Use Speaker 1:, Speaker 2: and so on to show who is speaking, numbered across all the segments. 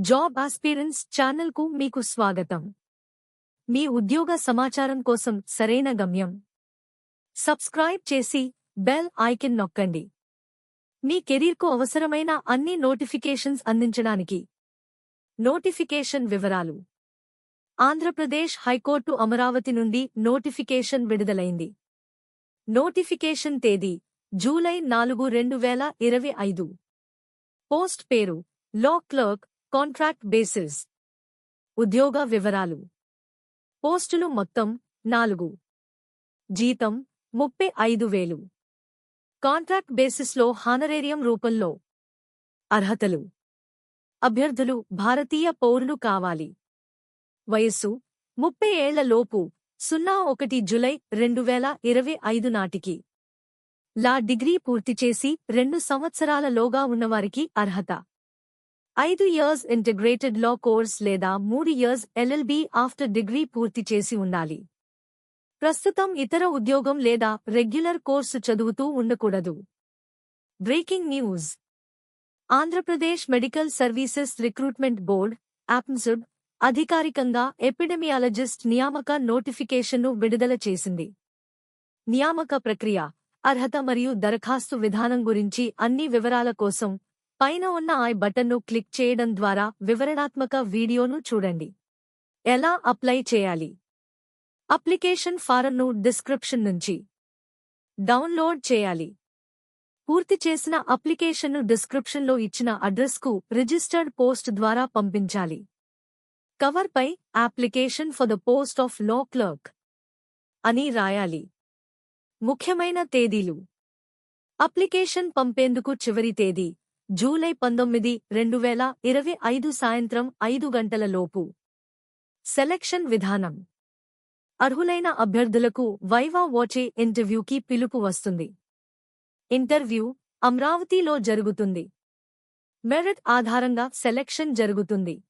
Speaker 1: Job aspirants ఛానల్కు మీకు స్వాగతం. మీ ఉద్యోగ సమాచారం కోసం సరైన గమ్యం. సబ్స్క్రైబ్ చేసి బెల్ ఐకిన్ నొక్కండి. మీ కెరీర్కు అవసరమైన అన్ని నోటిఫికేషన్స్ అందించడానికి. నోటిఫికేషన్ వివరాలు. ఆంధ్రప్రదేశ్ హైకోర్టు అమరావతి నుండి నోటిఫికేషన్ విడుదలైంది. నోటిఫికేషన్ తేదీ జూలై నాలుగు రెండు వేల ఇరవై ఐదు. పోస్ట్ పేరు లా క్లర్క్ కాంట్రాక్ట్ బేసిస్. ఉద్యోగ వివరాలు. పోస్టులు మొత్తం నాలుగు. జీతం ముప్పై ఐదు వేలు. కాంట్రాక్ట్ బేసిస్లో హానరేరియం రూపంలో. అర్హతలు. అభ్యర్థులు భారతీయ పౌరులు కావాలి. వయస్సు ముప్పై ఏళ్ళలోపు సున్నా ఒకటి జులై రెండు వేల ఇరవై ఐదు నాటికి. లా డిగ్రీ పూర్తి చేసి రెండు సంవత్సరాలలోగా ఉన్నవారికి అర్హత. ఐదు ఇయర్స్ ఇంటిగ్రేటెడ్ లా కోర్స్ లేదా మూడు ఇయర్స్ ఎల్ఎల్బి ఆఫ్టర్ డిగ్రీ పూర్తి చేసి ఉండాలి. ప్రస్తుతం ఇతర ఉద్యోగం లేదా రెగ్యులర్ కోర్సు చదువుతూ ఉండకూడదు. Breaking news. Andhra Pradesh medical services recruitment board ఆప్మ్సుడ్ అధికారికంగా ఎపిడెమియాలజిస్ట్ నియామక నోటిఫికేషన్ను విడుదల చేసింది. నియామక ప్రక్రియ అర్హత మరియు దరఖాస్తు విధానం గురించి అన్ని వివరాల కోసం పైన ఉన్న ఐ బటన్ను క్లిక్ చేయడం ద్వారా వివరణాత్మక వీడియోను చూడండి. ఎలా అప్లై చేయాలి? అప్లికేషన్ ఫారంను డిస్క్రిప్షన్ నుంచి డౌన్లోడ్ చేయాలి. పూర్తి చేసిన అప్లికేషన్ను డిస్క్రిప్షన్లో ఇచ్చిన అడ్రస్కు రిజిస్టర్డ్ పోస్ట్ ద్వారా పంపించాలి. కవర్పై application for the post of law clerk అని రాయాలి. ముఖ్యమైన తేదీలు. అప్లికేషన్ పంపేందుకు చివరి తేదీ. జూలై పంతొమ్మిది రెండు వేల ఇరవై ఐదు సాయంత్రం ఐదు గంటల లోపు. సెలక్షన్ విధానం. అర్హులైన అభ్యర్థులకు వైవా వాచే ఇంటర్వ్యూకి పిలుపు వస్తుంది. ఇంటర్వ్యూ అమరావతిలో జరుగుతుంది. మెరిట్ ఆధారంగా సెలక్షన్ జరుగుతుంది.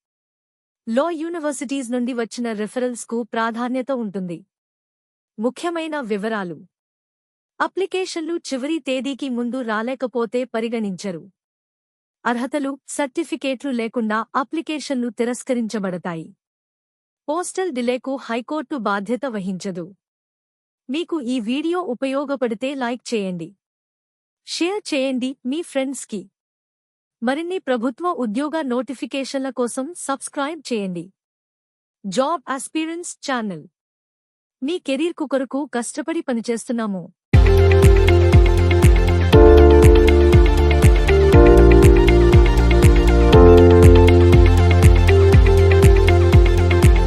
Speaker 1: లో యూనివర్సిటీస్ నుండి వచ్చిన రిఫరల్స్కు ప్రాధాన్యత ఉంటుంది. ముఖ్యమైన వివరాలు. అప్లికేషన్లు చివరి తేదీకి ముందు రాలేకపోతే పరిగణించరు. అర్హతలు సర్టిఫికేట్లు లేకుండా అప్లికేషన్లు తిరస్కరించబడతాయి. పోస్టల్ డిలేకు హైకోర్టు బాధ్యత వహించదు. మీకు ఈ వీడియో ఉపయోగపడితే లైక్ చేయండి. షేర్ చేయండి మీ ఫ్రెండ్స్కి. మరిన్ని ప్రభుత్వ ఉద్యోగ నోటిఫికేషన్ల కోసం సబ్స్క్రైబ్ చేయండి. Job అస్పీరెన్స్ channel. మీ కెరీర్కు కొరకు కష్టపడి పనిచేస్తున్నాము.